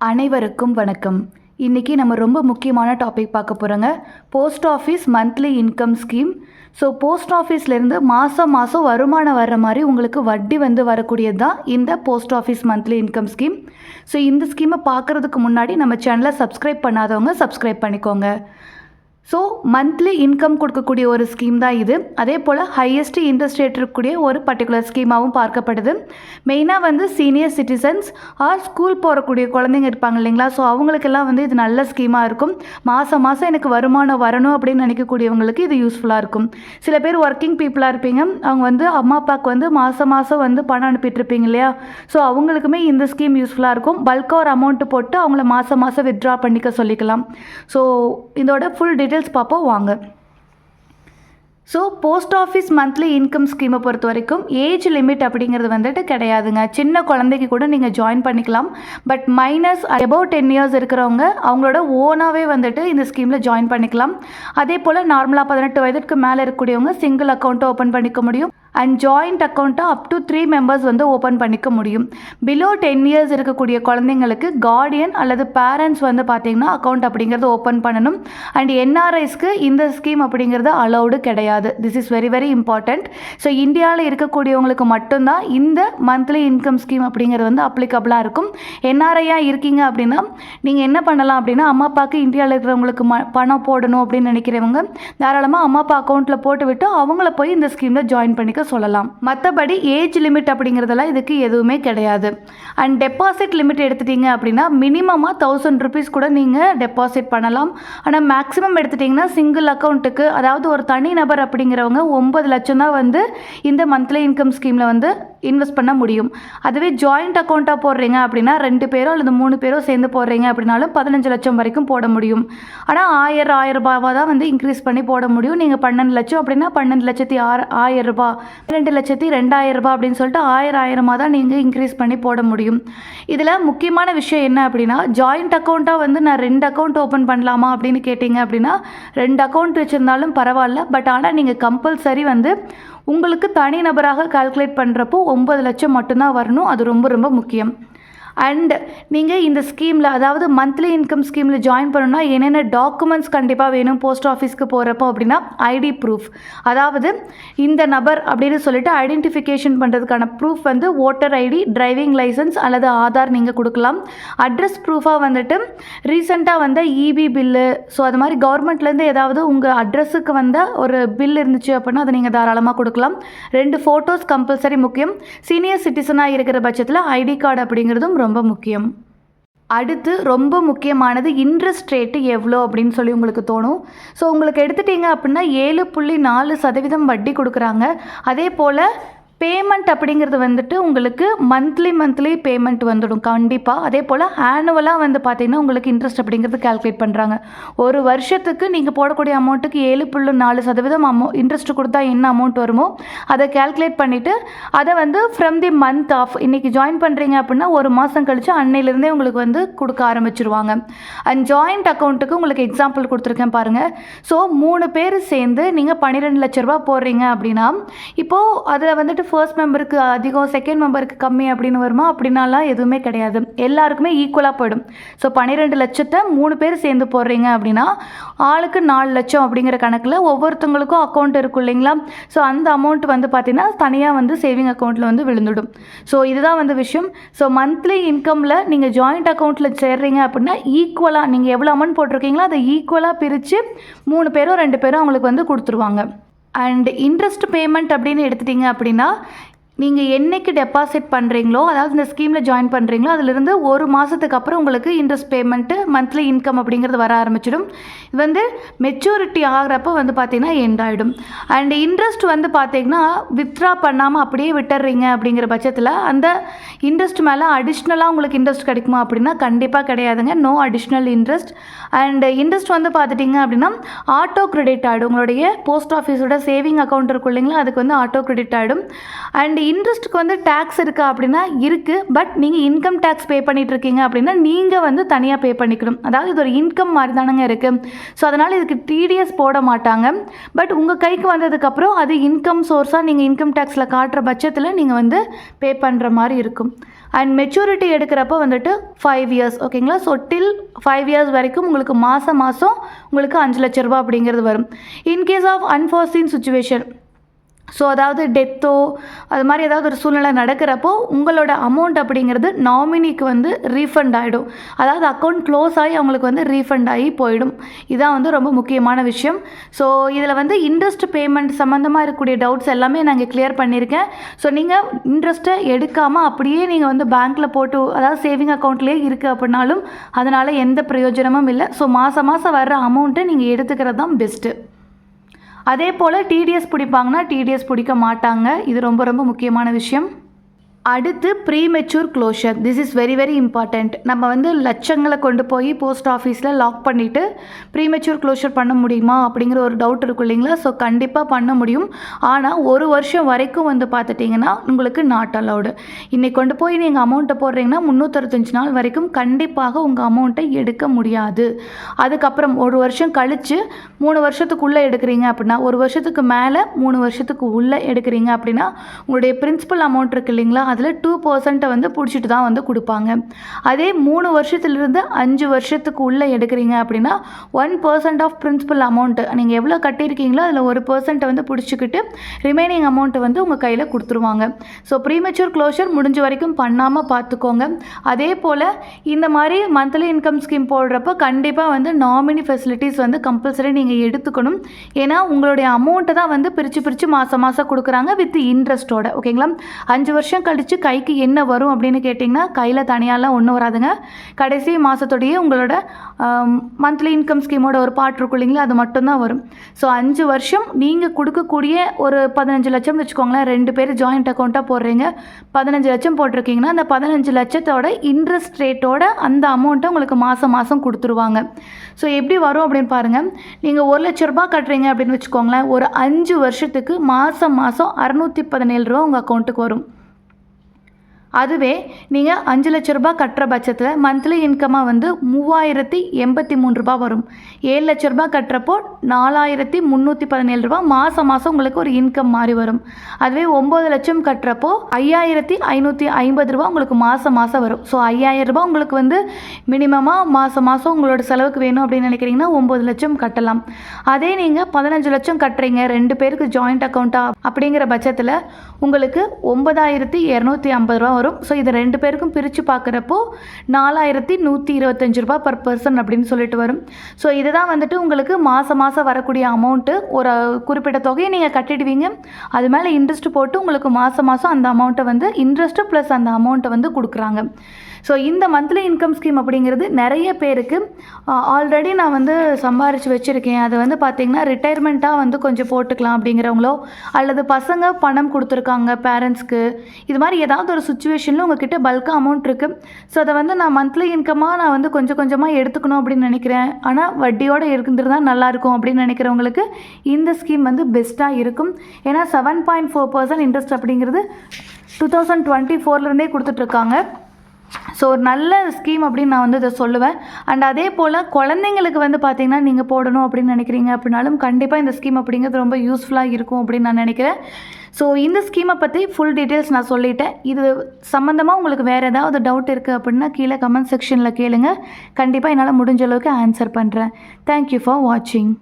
அனைவருக்கும் வணக்கம். இன்றைக்கி நம்ம ரொம்ப முக்கியமான டாபிக் பார்க்க போகிறோங்க post office monthly income scheme so post ஆஃபீஸ்லேருந்து மாதம் மாதம் வருமானம் வர்ற மாதிரி உங்களுக்கு வட்டி வந்து வரக்கூடியது தான் இந்த post office monthly income scheme so இந்த ஸ்கீமை பார்க்குறதுக்கு முன்னாடி நம்ம சேனலை சப்ஸ்கிரைப் பண்ணாதவங்க சப்ஸ்கிரைப் பண்ணிக்கோங்க. ஸோ மந்த்லி இன்கம் கொடுக்கக்கூடிய ஒரு ஸ்கீம் தான் இது. அதே போல் ஹையஸ்ட் இன்ட்ரெஸ்ட் ரேட் இருக்கக்கூடிய ஒரு பர்டிகுலர் ஸ்கீமாகவும் பார்க்கப்படுது. மெயினாக வந்து சீனியர் சிட்டிசன்ஸ் ஆர் ஸ்கூல் போகக்கூடிய குழந்தைங்க இருப்பாங்க இல்லைங்களா? ஸோ அவங்களுக்கெல்லாம் வந்து இது நல்ல ஸ்கீமாக இருக்கும். மாதம் மாதம் எனக்கு வருமானம் வரணும் அப்படின்னு நினைக்கக்கூடியவங்களுக்கு இது யூஸ்ஃபுல்லாக இருக்கும். சில பேர் ஒர்க்கிங் பீப்புளாக இருப்பீங்க. அவங்க வந்து அம்மா அப்பாவுக்கு வந்து மாதம் மாதம் வந்து பணம் அனுப்பிட்டு இருப்பீங்க இல்லையா? ஸோ அவங்களுக்குமே இந்த ஸ்கீம் யூஸ்ஃபுல்லாக இருக்கும். பல்காக ஒரு அமௌண்ட்டு போட்டு அவங்கள மாதம் மாதம் வித்ட்ரா பண்ணிக்க சொல்லிக்கலாம். ஸோ இதோட ஃபுல் டீட்டெயில்ஸ் பார்ப்போம் வாங்க. So post office monthly income ஸ்கீமை பொறுத்த வரைக்கும் ஏஜ் லிமிட் அப்படிங்கிறது வந்துட்டு கிடையாதுங்க. சின்ன குழந்தைக்கு கூட நீங்கள் ஜாயின் பண்ணிக்கலாம். But minus about ten years இருக்கிறவங்க அவங்களோட ஓனாகவே வந்துட்டு இந்த ஸ்கீமில் ஜாயின் பண்ணிக்கலாம். அதே போல் நார்மலாக பதினெட்டு வயதுக்கு மேலே இருக்கக்கூடியவங்க சிங்கிள் அக்கௌண்ட்டை ஓப்பன் பண்ணிக்க முடியும். அண்ட் ஜாயிண்ட் அக்கௌண்ட்டை அப் டு த்ரீ மெம்பர்ஸ் வந்து ஓப்பன் பண்ணிக்க முடியும். பிலோ டென் இயர்ஸ் இருக்கக்கூடிய குழந்தைங்களுக்கு கார்டியன் அல்லது பேரண்ட்ஸ் வந்து பார்த்தீங்கன்னா அக்கௌண்ட் அப்படிங்கிறது ஓப்பன் பண்ணணும். அண்ட் என்ஆர்ஐஸ்க்கு இந்த ஸ்கீம் அப்படிங்கிறது அலௌடு கிடையாது. This is very very important so இந்தியாவில் இருக்கக்கூடியவங்களுக்கு மட்டும்தான் இந்த மந்த்லி இன்கம் ஸ்கீம் அப்படிங்கிறது வந்து அப்ளிகபிளாக இருக்கும். என்ஆர்ஐயாக இருக்கீங்க அப்படின்னா நீங்கள் என்ன பண்ணலாம் அப்படின்னா அம்மா அப்பாவுக்கு இந்தியாவில் இருக்கிறவங்களுக்கு ம பணம் போடணும் அப்படின்னு நினைக்கிறவங்க தாராளமாக அம்மா அப்பா அக்கௌண்ட்டில் போட்டு விட்டு அவங்கள போய் இந்த ஸ்கீமில் ஜாயின் பண்ணிக்க சொல்லலாம். மற்றபடி ஏஜ் லிமிட் அப்படிங்கிறதெல்லாம் இதுக்கு எதுவுமே கிடையாது. அண்ட் டெபாசிட் லிமிட் எடுத்துட்டீங்க அப்படின்னா மினிமமாக தௌசண்ட் ருபீஸ் கூட நீங்கள் டெபாசிட் பண்ணலாம். ஆனால் மேக்ஸிமம் எடுத்துட்டிங்கன்னா சிங்கிள் அக்கௌண்ட்டுக்கு அதாவது ஒரு தனி நபர் அப்படிங்கிறவங்க ஒம்பது லட்சம் தான் வந்து இந்த மந்த்லி இன்கம் ஸ்கீமில் வந்து இன்வெஸ்ட் பண்ண முடியும். அதுவே ஜாயிண்ட் அக்கௌண்ட்டாக போடுறீங்க அப்படின்னா ரெண்டு பேரோ அல்லது மூணு பேரோ சேர்ந்து போடுறீங்க அப்படின்னாலும் பதினஞ்சு லட்சம் வரைக்கும் போட முடியும். ஆனால் ஆயிரம் ஆயிரம் ரூபாவாக தான் வந்து இன்க்ரீஸ் பண்ணி போட முடியும். நீங்கள் பன்னெண்டு லட்சம் அப்படின்னா பன்னெண்டு லட்சத்தி ஆறு ஆயிரம் ரூபாய். ரெண்டு லட்சத்தி ரெண்டாயிரம் ரூபாய் அப்படின்னு சொல்லிட்டு ஆயிரம் ஆயிரமாக தான் நீங்கள் இன்க்ரீஸ் பண்ணி போட முடியும். இதில் முக்கியமான விஷயம் என்ன அப்படின்னா ஜாயிண்ட் அக்கௌண்ட்டாக வந்து நான் ரெண்டு அக்கௌண்ட் ஓப்பன் பண்ணலாமா அப்படின்னு கேட்டிங்க அப்படின்னா ரெண்டு அக்கௌண்ட் வச்சுருந்தாலும் பரவாயில்ல. பட் ஆனால் நீங்கள் கம்பல்சரி வந்து உங்களுக்கு தனி நபராக கால்குலேட் பண்ணுறப்போ ஒம்பது லட்சம் மட்டும்தான் வரணும். அது ரொம்ப ரொம்ப முக்கியம். அண்ட் நீங்கள் இந்த ஸ்கீமில் அதாவது மந்த்லி இன்கம் ஸ்கீமில் ஜாயின் பண்ணணும்னா என்னென்ன டாக்குமெண்ட்ஸ் கண்டிப்பாக வேணும் போஸ்ட் ஆஃபீஸ்க்கு போகிறப்போ அப்படின்னா ஐடி ப்ரூஃப் அதாவது இந்த நபர் அப்படின்னு சொல்லிட்டு ஐடென்டிஃபிகேஷன் பண்ணுறதுக்கான ப்ரூஃப் வந்து ஓட்டர் ஐடி டிரைவிங் லைசன்ஸ் அல்லது ஆதார் நீங்கள் கொடுக்கலாம். அட்ரஸ் ப்ரூஃபாக வந்துட்டு ரீசெண்டாக வந்த இபி பில்லு ஸோ அது மாதிரி கவர்மெண்ட்லேருந்து ஏதாவது உங்கள் அட்ரஸுக்கு வந்த ஒரு பில் இருந்துச்சு அப்படின்னா அதை நீங்கள் தாராளமாக கொடுக்கலாம். ரெண்டு ஃபோட்டோஸ் கம்பல்சரி முக்கியம். சீனியர் சிட்டிசனாக இருக்கிற பட்சத்தில் ஐடி கார்டு அப்படிங்கிறதும் ரொம்ப ரொம்ப முக்கியம். அடுத்து ரொம்ப முக்கியமானது இன்ட்ரெஸ்ட் ரேட்டு எவ்வளோ அப்படின்னு சொல்லி உங்களுக்கு தோணும். ஸோ உங்களுக்கு எடுத்துட்டீங்க அப்படின்னா ஏழு புள்ளி நாலு சதவீதம் வட்டி கொடுக்குறாங்க. அதே போல் பேமெண்ட் அப்படிங்கிறது வந்துட்டு உங்களுக்கு மந்த்லி மந்த்லி பேமெண்ட் வந்துடும். கண்டிப்பாக அதே போல் ஆனுவலாக வந்து பார்த்திங்கன்னா உங்களுக்கு இன்ட்ரெஸ்ட் அப்படிங்கிறது கால்குலேட் பண்ணுறாங்க ஒரு வருஷத்துக்கு நீங்கள் போடக்கூடிய அமௌண்ட்டுக்கு ஏழு புள்ளி நாலு சதவீதம் அமௌ இன்ட்ரெஸ்ட் கொடுத்தா என்ன அமௌண்ட் வருமோ அதை கால்குலேட் பண்ணிவிட்டு அதை வந்து ஃப்ரம் தி மந்த் ஆஃப் இன்றைக்கி ஜாயின் பண்ணுறீங்க அப்படின்னா ஒரு மாதம் கழித்து அன்னையிலேருந்தே உங்களுக்கு வந்து கொடுக்க ஆரம்பிச்சிருவாங்க. அண்ட் ஜாயிண்ட் அக்கௌண்ட்டுக்கு உங்களுக்கு எக்ஸாம்பிள் கொடுத்துருக்கேன் பாருங்கள் ஸோ மூணு பேர் சேர்ந்து நீங்கள் பன்னிரெண்டு லட்ச ரூபா போடுறீங்க அப்படின்னா இப்போது அதில் வந்துட்டு ஃபர்ஸ்ட் மெம்பருக்கு அதிகம் செகண்ட் மெம்பருக்கு கம்மி அப்படின்னு வருமா? அப்படின்னாலாம் எதுவுமே கிடையாது. எல்லாருக்குமே ஈக்குவலாக போயிடும். ஸோ பன்னிரெண்டு லட்சத்தை மூணு பேர் சேர்ந்து போடுறீங்க அப்படின்னா ஆளுக்கு நாலு லட்சம் அப்படிங்கிற கணக்கில் ஒவ்வொருத்தவங்களுக்கும் அக்கௌண்ட் இருக்கும் இல்லைங்களா? ஸோ அந்த அமௌண்ட் வந்து பார்த்திங்கன்னா தனியாக வந்து சேவிங் அக்கௌண்ட்டில் வந்து விழுந்துடும். ஸோ இதுதான் வந்து விஷயம். ஸோ மந்த்லி இன்கமில் நீங்கள் ஜாயிண்ட் அக்கௌண்ட்டில் சேர்றீங்க அப்படின்னா ஈக்குவலாக நீங்கள் எவ்வளோ அமௌண்ட் போட்டிருக்கீங்களோ அதை ஈக்குவலாக பிரித்து மூணு பேரும் ரெண்டு பேரும் அவங்களுக்கு வந்து கொடுத்துருவாங்க. அண்ட் இன்ட்ரெஸ்ட் பேமெண்ட் அப்படின்னு எடுத்துட்டிங்க அப்படின்னா நீங்கள் என்னைக்கு டெபாசிட் பண்ணுறீங்களோ அதாவது இந்த ஸ்கீமில் ஜாயின் பண்ணுறீங்களோ அதிலிருந்து ஒரு மாதத்துக்கு அப்புறம் உங்களுக்கு இன்ட்ரெஸ்ட் பேமெண்ட்டு மந்த்லி இன்கம் அப்படிங்கிறது வர ஆரம்பிச்சிடும். இது வந்து மெச்சூரிட்டி ஆகிறப்ப வந்து பார்த்திங்கன்னா எண்ட் ஆகிடும் அண்ட் இன்ட்ரெஸ்ட் வந்து பார்த்திங்கன்னா வித்ட்ரா பண்ணாமல் அப்படியே விட்டுறீங்க அப்படிங்கிற பட்சத்தில் அந்த இன்ட்ரெஸ்ட் மேலே அடிஷ்னலாக உங்களுக்கு இன்ட்ரெஸ்ட் கிடைக்குமா அப்படின்னா கண்டிப்பாக கிடையாதுங்க. No additional interest and interest வந்து பார்த்துட்டிங்க அப்படின்னா ஆட்டோ கிரெடிட் ஆகிடும் உங்களுடைய போஸ்ட் ஆஃபீஸோட சேவிங் அக்கௌண்ட் இருக்கும் இல்லைங்களா அதுக்கு வந்து ஆட்டோ கிரெடிட் ஆகிடும் அண்ட் இன்ட்ரெஸ்ட்டுக்கு வந்து டேக்ஸ் இருக்கா அப்படின்னா இருக்குது பட் நீங்கள் இன்கம் டேக்ஸ் பே பண்ணிகிட்ருக்கீங்க இருக்கீங்க அப்படின்னா நீங்கள் வந்து தனியாக பே பண்ணிக்கணும். அதாவது இது ஒரு இன்கம் மாதிரி தானங்க இருக்குது ஸோ அதனால் இதுக்கு டிடிஎஸ் போட மாட்டாங்க. பட் உங்கள் கைக்கு வந்ததுக்கப்புறம் அது இன்கம் சோர்ஸாக நீங்கள் இன்கம் டேக்ஸில் காட்டுற பட்சத்தில் நீங்கள் வந்து பே பண்ணுற மாதிரி இருக்கும். அண்ட் மெச்சூரிட்டி எடுக்கிறப்போ வந்துட்டு ஃபைவ் இயர்ஸ் ஓகேங்களா ஸோ டில் ஃபைவ் இயர்ஸ் வரைக்கும் உங்களுக்கு மாதம் மாதம் உங்களுக்கு அஞ்சு லட்ச ரூபா அப்படிங்கிறது வரும். In case of unforeseen situation so அதாவது டெத்தோ அது மாதிரி ஏதாவது ஒரு சூழ்நிலை நடக்கிறப்போ உங்களோட அமௌண்ட் அப்படிங்கிறது நாமினிக்கு வந்து ரீஃபண்ட் ஆகிடும் அதாவது அக்கௌண்ட் க்ளோஸ் ஆகி அவங்களுக்கு வந்து ரீஃபண்ட் ஆகி போயிடும். இதான் வந்து ரொம்ப முக்கியமான விஷயம். ஸோ இதில் வந்து இன்ட்ரெஸ்ட் பேமெண்ட் சம்மந்தமாக இருக்கக்கூடிய டவுட்ஸ் எல்லாமே நாங்கள் கிளியர் பண்ணியிருக்கேன். ஸோ நீங்கள் இன்ட்ரெஸ்ட்டை எடுக்காமல் அப்படியே நீங்கள் வந்து பேங்க்கில் போட்டு அதாவது சேவிங் அக்கௌண்ட்லேயே இருக்குது அப்படின்னாலும் அதனால் எந்த பிரயோஜனமும் இல்லை. ஸோ மாதம் மாதம் வர்ற அமௌண்ட்டை நீங்கள் எடுத்துக்கிறது தான் பெஸ்ட்டு அதே போல் டிடிஎஸ் பிடிப்பாங்கன்னா டிடிஎஸ் பிடிக்க மாட்டாங்க. இது ரொம்ப ரொம்ப முக்கியமான விஷயம். அடுத்து premature closure this is very very important நம்ம வந்து லட்சங்களை கொண்டு போய் போஸ்ட் ஆஃபீஸில் லாக் பண்ணிவிட்டு ப்ரீ மெச்சூர் க்ளோஷர் பண்ண முடியுமா அப்படிங்கிற ஒரு டவுட் இருக்கும் இல்லைங்களா? ஸோ கண்டிப்பாக பண்ண முடியும். ஆனால் ஒரு வருஷம் வரைக்கும் வந்து பார்த்துட்டிங்கன்னா உங்களுக்கு நாட் அலவுடு இன்னைக்கு கொண்டு போய் நீங்கள் அமௌண்ட்டை போடுறீங்கன்னா முந்நூற்றஞ்சு நாள் வரைக்கும் கண்டிப்பாக உங்கள் அமௌண்ட்டை எடுக்க முடியாது. அதுக்கப்புறம் ஒரு வருஷம் கழித்து மூணு வருஷத்துக்குள்ளே எடுக்கிறீங்க அப்படின்னா ஒரு வருஷத்துக்கு மேலே மூணு வருஷத்துக்கு உள்ளே எடுக்கிறீங்க அப்படின்னா உங்களுடைய பிரின்சிபல் அமௌண்ட் இருக்கு இல்லைங்களா? அதில் டூ பர்சன்ட்டை வந்து பிடிச்சிட்டு தான் வந்து கொடுப்பாங்க. அதே மூணு வருஷத்துலேருந்து அஞ்சு வருஷத்துக்கு உள்ளே எடுக்கிறீங்க அப்படின்னா one percent of principal amount நீங்கள் எவ்வளோ கட்டியிருக்கீங்களோ அதில் ஒரு பர்சன்ட்டை வந்து பிடிச்சிக்கிட்டு ரிமைனிங் அமௌண்ட்டை வந்து உங்கள் கையில் கொடுத்துருவாங்க. ஸோ ப்ரீமெச்சூர் க்ளோஷர் முடிஞ்ச வரைக்கும் பண்ணாமல் பார்த்துக்கோங்க அதே போல் இந்த மாதிரி மந்த்லி இன்கம் ஸ்கீம் போடுறப்போ கண்டிப்பாக வந்து நாமினி ஃபெசிலிட்டிஸ் வந்து கம்பல்சரி நீங்கள் எடுத்துக்கணும். ஏன்னா உங்களுடைய அமௌண்ட்டை தான் வந்து பிரித்து பிரித்து மாதம் மாதம் கொடுக்குறாங்க வித் இன்ட்ரெஸ்ட்டோட ஓகேங்களா அஞ்சு வருஷம் கழிச்சு கைக்கு என்ன வரும் அப்படின்னு கேட்டிங்கன்னா கையில் தனியாலாம் ஒன்றும் வராதுங்க. கடைசி மாதத்தோடையே உங்களோட மந்த்லி இன்கம் ஸ்கீமோட ஒரு பாட்டு இருக்கும் இல்லைங்களா அது மட்டும்தான் வரும். ஸோ அஞ்சு வருஷம் நீங்கள் கொடுக்கக்கூடிய ஒரு பதினஞ்சு லட்சம் வச்சுக்கோங்களேன் ரெண்டு பேர் ஜாயிண்ட் அக்கௌண்ட்டாக போடுறீங்க. பதினஞ்சு லட்சம் போட்டிருக்கீங்கன்னா அந்த பதினஞ்சு லட்சத்தோட இன்ட்ரெஸ்ட் ரேட்டோட அந்த அமௌண்ட்டை உங்களுக்கு மாதம் மாதம் கொடுத்துருவாங்க. ஸோ எப்படி வரும் அப்படின்னு பாருங்கள் நீங்கள் ஒரு லட்ச ரூபா கட்டுறீங்க அப்படின்னு வச்சுக்கோங்களேன் ஒரு அஞ்சு வருஷத்துக்கு மாதம் மாதம் அறநூற்றி பதினேழு ரூபா உங்கள் அக்கௌண்ட்டுக்கு வரும். அதுவே நீங்கள் அஞ்சு லட்ச ரூபாய் கட்டுற பட்சத்தில் மந்த்லி இன்கமாக வந்து மூவாயிரத்தி எண்பத்தி மூணு ரூபா வரும். ஏழு லட்ச ரூபாய் கட்டுறப்போ நாலாயிரத்தி முந்நூற்றி பதினேழு ரூபா மாதம் மாதம் உங்களுக்கு ஒரு இன்கம் மாதிரி வரும். அதுவே ஒம்பது லட்சம் கட்டுறப்போ ஐயாயிரத்தி ஐநூற்றி ஐம்பது ரூபா உங்களுக்கு மாதம் மாதம் வரும். ஸோ ஐயாயிரம் ரூபாய் உங்களுக்கு வந்து மினிமமாக மாதம் மாதம் உங்களோட செலவுக்கு வேணும் அப்படின்னு நினைக்கிறீங்கன்னா ஒம்பது லட்சம் கட்டலாம். அதே நீங்கள் பதினஞ்சு லட்சம் கட்டுறீங்க ரெண்டு பேருக்கு ஜாயிண்ட் அக்கௌண்ட்டாக அப்படிங்கிற பட்சத்தில் உங்களுக்கு ஒன்பதாயிரத்தி இரநூத்தி ஐம்பது ரூபா வரும். ஸோ இதை ரெண்டு பேருக்கும் பிரித்து பார்க்குறப்போ நாலாயிரத்தி நூற்றி இருபத்தஞ்சி ரூபா பர் பர்சன் அப்படின்னு சொல்லிட்டு வரும். ஸோ இதுதான் வந்துட்டு உங்களுக்கு மாதம் மாதம் வரக்கூடிய அமௌண்ட்டு ஒரு குறிப்பிட்ட தொகையை நீங்கள் கட்டிடுவீங்க. அது மேலே இன்ட்ரெஸ்ட் போட்டு உங்களுக்கு மாதம் மாதம் அந்த அமௌண்ட்டை வந்து இன்ட்ரெஸ்ட்டு ப்ளஸ் அந்த அமௌண்ட்டை வந்து கொடுக்குறாங்க. ஸோ இந்த மந்த்லி இன்கம் ஸ்கீம் அப்படிங்கிறது நிறைய பேருக்கு ஆல்ரெடி நான் வந்து சம்பாரித்து வச்சுருக்கேன். அதை வந்து பார்த்திங்கன்னா ரிட்டையர்மெண்ட்டாக வந்து கொஞ்சம் போட்டுக்கலாம் அப்படிங்கிறவங்களோ அல்லது பசங்க பணம் கொடுத்துருக்காங்க பேரண்ட்ஸ்க்கு இது மாதிரி ஏதாவது ஒரு சுச்சுவேஷனில் உங்ககிட்ட பல்காக அமௌண்ட் இருக்குது ஸோ அதை வந்து நான் மந்த்லி இன்கமாக நான் வந்து கொஞ்சம் கொஞ்சமாக எடுத்துக்கணும் அப்படின்னு நினைக்கிறேன். ஆனால் வட்டியோடு இருந்துருந்தால் நல்லாயிருக்கும் அப்படின்னு நினைக்கிறவங்களுக்கு இந்த ஸ்கீம் வந்து பெஸ்ட்டாக இருக்கும். ஏன்னா seven point four percent interest அப்படிங்கிறது டூ தௌசண்ட் டுவெண்ட்டி ஃபோர்லேருந்தே கொடுத்துட்ருக்காங்க ஸோ ஒரு நல்ல ஸ்கீம் அப்படின்னு நான் வந்து இதை சொல்லுவேன். அண்ட் அதே போல் குழந்தைங்களுக்கு வந்து பார்த்திங்கன்னா நீங்கள் போடணும் அப்படின்னு நினைக்கிறீங்க அப்படின்னாலும் கண்டிப்பாக இந்த ஸ்கீம் அப்படிங்கிறது ரொம்ப யூஸ்ஃபுல்லாக இருக்கும் அப்படின்னு நான் நினைக்கிறேன். ஸோ இந்த ஸ்கீமை பற்றி ஃபுல் டீட்டெயில்ஸ் நான் சொல்லிட்டேன். இது சம்மந்தமாக உங்களுக்கு வேறு ஏதாவது டவுட் இருக்குது அப்படின்னா கீழே கமெண்ட் செக்ஷனில் கேளுங்க. கண்டிப்பாக என்னால் முடிஞ்ச அளவுக்கு ஆன்சர் பண்ணுறேன் தேங்க்யூ ஃபார் வாட்சிங்